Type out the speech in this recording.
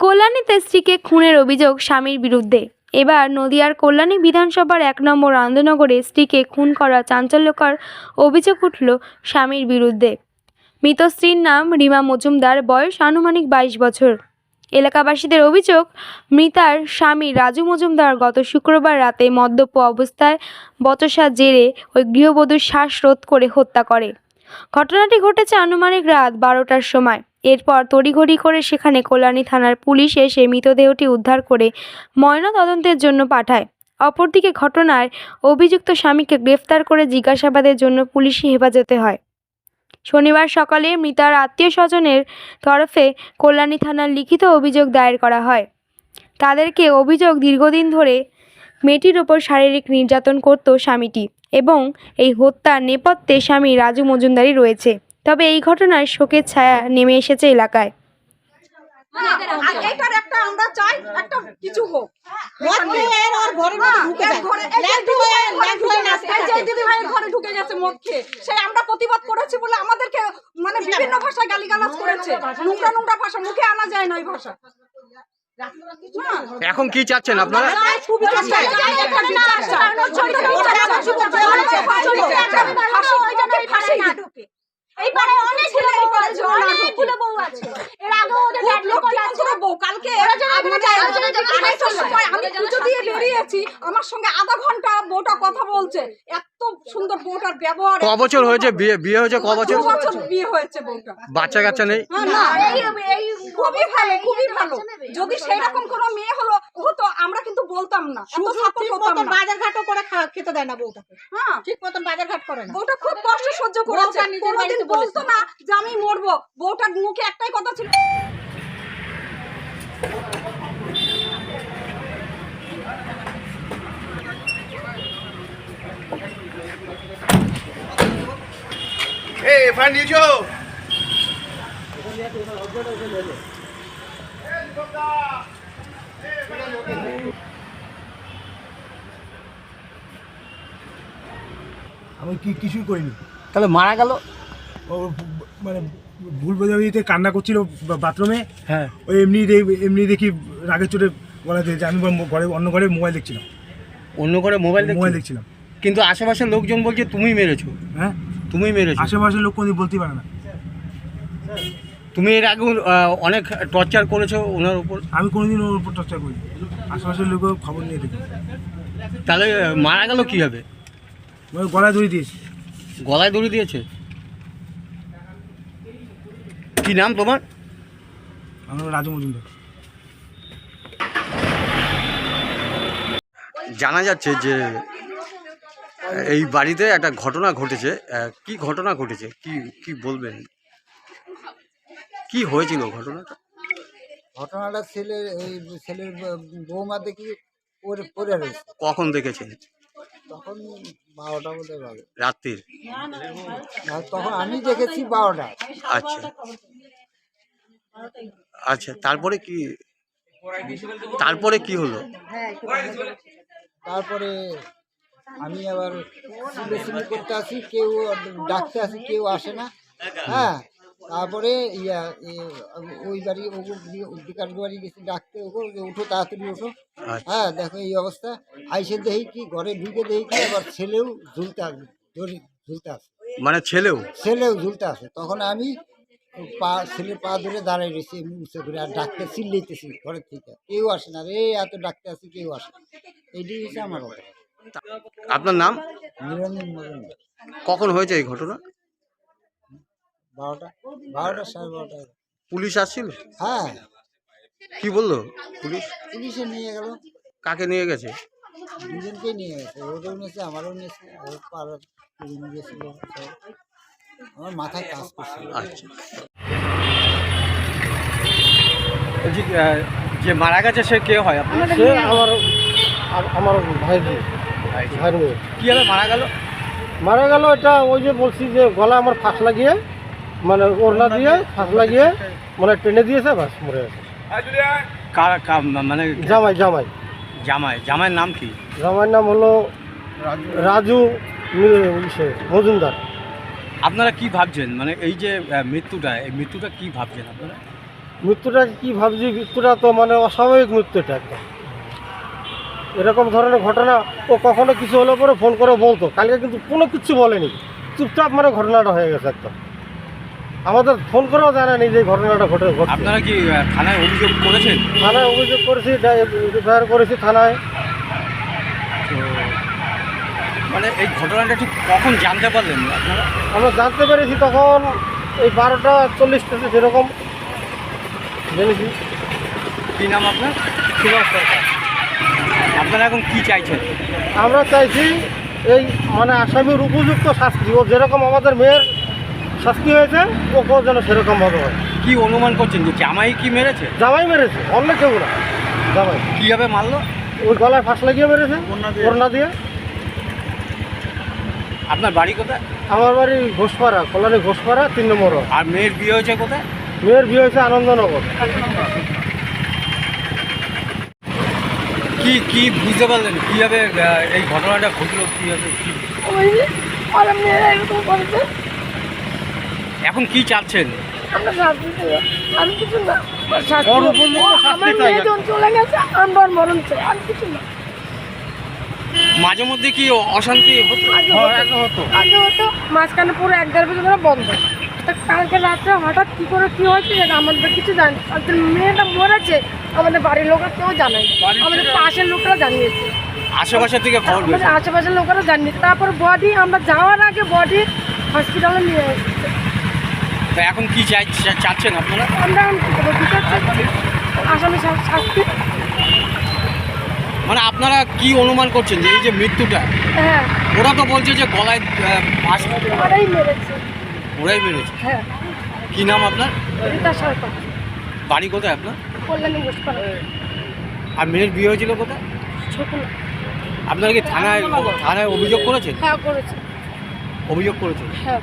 কল্যাণীতে স্ত্রীকে খুনের অভিযোগ স্বামীর বিরুদ্ধে। এবার নদিয়ার কল্যাণী বিধানসভার এক নম্বর আনন্দনগরে স্ত্রীকে খুন করা চাঞ্চল্যকর অভিযোগ উঠল স্বামীর বিরুদ্ধে। মৃত স্ত্রীর নাম রিমা মজুমদার, বয়স আনুমানিক বাইশ বছর। এলাকাবাসীদের অভিযোগ, মৃতার স্বামী রাজু মজুমদার গত শুক্রবার রাতে মদ্যপ অবস্থায় বচসার জেরে ওই গৃহবধূর শ্বাসরোধ করে হত্যা করে। ঘটনাটি ঘটেছে আনুমানিক রাত বারোটার সময়। এরপর তড়িঘড়ি করে সেখানে কল্যাণী থানার পুলিশ এসে মৃতদেহটি উদ্ধার করে ময়নাতদন্তের জন্য পাঠায়। অপরদিকে ঘটনায় অভিযুক্ত স্বামীকে গ্রেফতার করে জিজ্ঞাসাবাদের জন্য পুলিশি হেফাজতে হয়। শনিবার সকালে মৃতার আত্মীয় স্বজনের তরফে কল্যাণী থানার লিখিত অভিযোগ দায়ের করা হয়। তাদেরকে অভিযোগ দীর্ঘদিন ধরে মেয়েটির ওপর শারীরিক নির্যাতন করত স্বামীটি এবং এই হত্যার নেপথ্যে স্বামী রাজু মজুমদারি রয়েছে। তবে এই ঘটনায় শোকের ছায়া নেমে এসেছে এলাকায় না, এটার একটা আমরা চাই একটা কিছু হোক ঢুকে হয়ে- হয়ে গেছে, মদ খেয়ে সেই প্রতিবাদ করেছি বলে আমাদেরকে মানে বিভিন্ন ভাষায় গালিগালাজ করেছে নোংরা নোংরা ভাষা মুখে আনা যায় না ওই ভাষা এখন কি চাচ্ছেন আপনারা চাই, খুবই চাই, চাই, একটা বিচার চাই। ওটা বিচার চাই। ফাঁসি, ওকে ফাঁসি দিতে। এইবারে অনেক ছেলে বউ আছে অনেকগুলো বউ আছে এর আগেও ওদের খুব ব্যাড লোক আছে লক্ষ্মীমন্ত্র বউ, কালকে ওরা যেন এখানে আমাদের যায়, ওরা যেন এখানে আড়াইটার সময় আমি পুজো দিয়ে বেরিয়েছি আমার সঙ্গে আধা ঘণ্টা বউটা কথা বলছে। এত সুন্দর বউটার ব্যবহার ক বছর হয়েছে বিয়ে? বিয়ে হয়েছে ক বছর? বছর বিয়ে হয়েছে বউটা। বাচ্চা কাচ্চা নেই? হ্যাঁ, না এই এই খুবই ভালো খুবই ভালো। যদি সেই রকম কোনো মেয়ে হলো হতো আমরা কিন্তু বলতাম না এত শুধু সাপোর্ট ঠিক না। বাজার ঘাটও করে খা- খেতে দেয় না বউটাকে হ্যাঁ। ঠিক মতন বাজার ঘাট করে না। বউটা খুব কষ্ট সহ্য করেছে। কোনোদিন বলতো না যে আমি মরবো। বউটার মুখে একটাই কথা ছিল নিয়েছো আমি কি কিছুই করিনি। তাহলে মারা গেল? ও মানে ভুল বোঝাবুঝিতে কান্না করছিল বাথরুমে। হ্যাঁ। ওই এমনি এমনি দেখি রাগের চোটে গলা দিয়েছে আমি ঘরে অন্য ঘরে মোবাইল দেখছিলাম। অন্য ঘরে মোবাইল মোবাইল দেখছিলাম? কিন্তু আশেপাশের লোকজন বলছে তুমি মেরেছো। হ্যাঁ? তুমি মেরেছো। আশেপাশের লোক কোনোদিন বলতেই পারে না। তুমি এর আগে অনেক টর্চার করেছ ওনার উপর? আমি কোনোদিন ওর উপর টর্চার করি আশেপাশের লোকও খবর নিয়ে দেখি। তাহলে মারা গেল কীভাবে? ওই গলায় দড়ি দিয়েছে। গলায় দড়ি দিয়েছে? কি নাম তোমার? আমার রাজু মজুমদার। জানা যাচ্ছে যে এই বাড়িতে একটা ঘটনা ঘটেছে কি ঘটনা ঘটেছে? কি কি বলবেন? কি হয়েছিল ঘটনাটা? ঘটনাটা ছেলের এই ছেলের বৌমা দেখি পরে পড়ে রয়েছে। কখন দেখেছেন তখন বারোটা বলে পাবে রাত্রির? তখন আমি দেখেছি বারোটা। আচ্ছা। আচ্ছা তারপরে কি তারপরে কি হলো? তারপরে আমি আবার সিলেসিলি করতে আসি কেউ ডাকতে আসি কেউ আসে না। হ্যাঁ তারপরে ইয়া ওই বাড়ি ওগো বিকাশ বাড়ি গেছি ডাকতে ওগো যে উঠো তাড়াতাড়ি ওঠো। আচ্ছা। হ্যাঁ দেখো এই অবস্থা। আইসে দেখি কি ঘরে ঢুকে দেখি কি আবার ছেলেও ঝুলতে আসবে ঝুলতে আসে। মানে ছেলেও? ছেলেও ঝুলতে আসে। তখন আমি পা ছেলে পা ধরে দাঁড়াই রয়েছি এমনি উঁচু করে আর ডাকতে চিল্লাইতেছি ঘরের থেকে। কেউ আসে না রে এত ডাকতে আসি কেউ আসে না। এইটাই হচ্ছে আমার কথা আপনার নাম? কখন হয়েছে এই ঘটনা? বারোটা। বারোটা সাড়ে বারোটা পুলিশ আসছিল? হ্যাঁ। কি বলল পুলিশ? পুলিশে নিয়ে গেল। কাকে নিয়ে গেছে? দুজনকেই নিয়ে গেছে। ওরও নিয়েছে আমারও নিয়েছে ওর পাড়ার গেছিল আমার মাথায় কাজ করছিল। আচ্ছা। বলছি যে মারা গেছে সে কে হয়? আপনার আমার আমার ভাই মারা গেল? মারা গেল এটা ওই যে বলছি যে গলা আমার ফাঁস লাগিয়ে মানে ওড়না দিয়ে ফাঁস লাগিয়ে মানে টেনে দিয়েছে বাস মরে গেছে। কার কার মানে জামাই জামাই। জামাই জামাইয়ের নাম কি? জামাইয়ের নাম হলো রাজু। মি- মজুমদার। আপনারা কি ভাবছেন? মানে এই যে মৃত্যুটা এই মৃত্যুটা কি ভাবছেন আপনারা? মৃত্যুটা কি ভাবছি? মৃত্যুটা তো মানে অস্বাভাবিক মৃত্যু এটা একদম। এরকম ধরনের ঘটনা ও কখনো কিছু হলে পরে ফোন করে বলতো। কালকে কিন্তু কোনো কিছু বলেনি। চুপচাপ মানে ঘটনাটা হয়ে গেছে একদম। আমাদের ফোন করেও জানায়নি যে ঘটনাটা ঘটে আপনারা কি থানায় অভিযোগ করেছেন? থানায় অভিযোগ করেছি এফআইআর করেছি থানায়। মানে এই ঘটনাটা ঠিক কখন জানতে পারলেন আপনারা? আমরা জানতে পেরেছি তখন এই বারোটা চল্লিশ সেরকম। জেনেছি। কি নাম আপনার? সুভাষ সরকার। আপনারা এখন কি চাইছেন? আমরা চাইছি এই মানে আসামির উপযুক্ত শাস্তি। ও যেরকম আমাদের মেয়ের শাস্তি হয়েছে ওকেও যেন সেরকম সেরকমভাবে হয়। কি অনুমান করছেন যে জামাই কি মেরেছে? জামাই মেরেছে অন্য কেউ না। জামাই। কীভাবে মারলো? ওই গলায় ফাঁস লাগিয়ে মেরেছে ওড়না দিয়ে। আপনার বাড়ি কোথায়? আমার বাড়ি ঘোষপাড়া কল্যাণী ঘোষপাড়া তিন নম্বর আর মেয়ের বিয়ে হয়েছে কোথায়? মেয়ের বিয়ে হয়েছে আনন্দনগর। কি কি বুঝতে পারলেন? কীভাবে এই ঘটনাটা ঘটলো? কীভাবে ওই যে মেয়েরা এরকম করেছে এখন কি চাচ্ছেন? আমরা শাস্তি চাই। আমি কিছু না। শাস্তি আমার মেয়ে যখন চলে গেছে আমরা মরণ চাই আর কিছু না। মাঝে মধ্যে কি অশান্তি হতো? আগে হ্যাঁ, হতো হতো। আগে হতো মাঝখানে পুরো এক দেড় বছর ধরে বন্ধ। তা কালকে রাত্রে হঠাৎ কি করে কি হয়েছে সেটা আমাদের কিছু জানি মেয়েটা মরেছে আমাদের বাড়ির লোকের কেউ জানাই আমাদের পাশের লোকরা জানিয়েছে। আশেপাশে থেকে খবর পেয়েছে? আমাদের আশেপাশের লোকেরা জানিয়েছে। তারপর বডি আমরা যাওয়ার আগে বডি হসপিটালে নিয়ে এসেছে। তো এখন কি চাচ্ছেন আপনারা? আমরা। আসামি শাস্তি। মানে আপনারা কি অনুমান করছেন যে এই যে মৃত্যুটা হ্যাঁ। ওরা তো বলছে যে গলায় মেরেছে। ওরাই মেরেছে হ্যাঁ। কি নাম আপনার? রীতা সরকার। বাড়ি কোথায় আপনার? কল্যাণী আর মেয়ের বিয়ে হয়েছিল কোথায়? ছোট আপনারা কি থানায় থানায় অভিযোগ করেছেন? হ্যাঁ করেছে। অভিযোগ করেছেন? হ্যাঁ।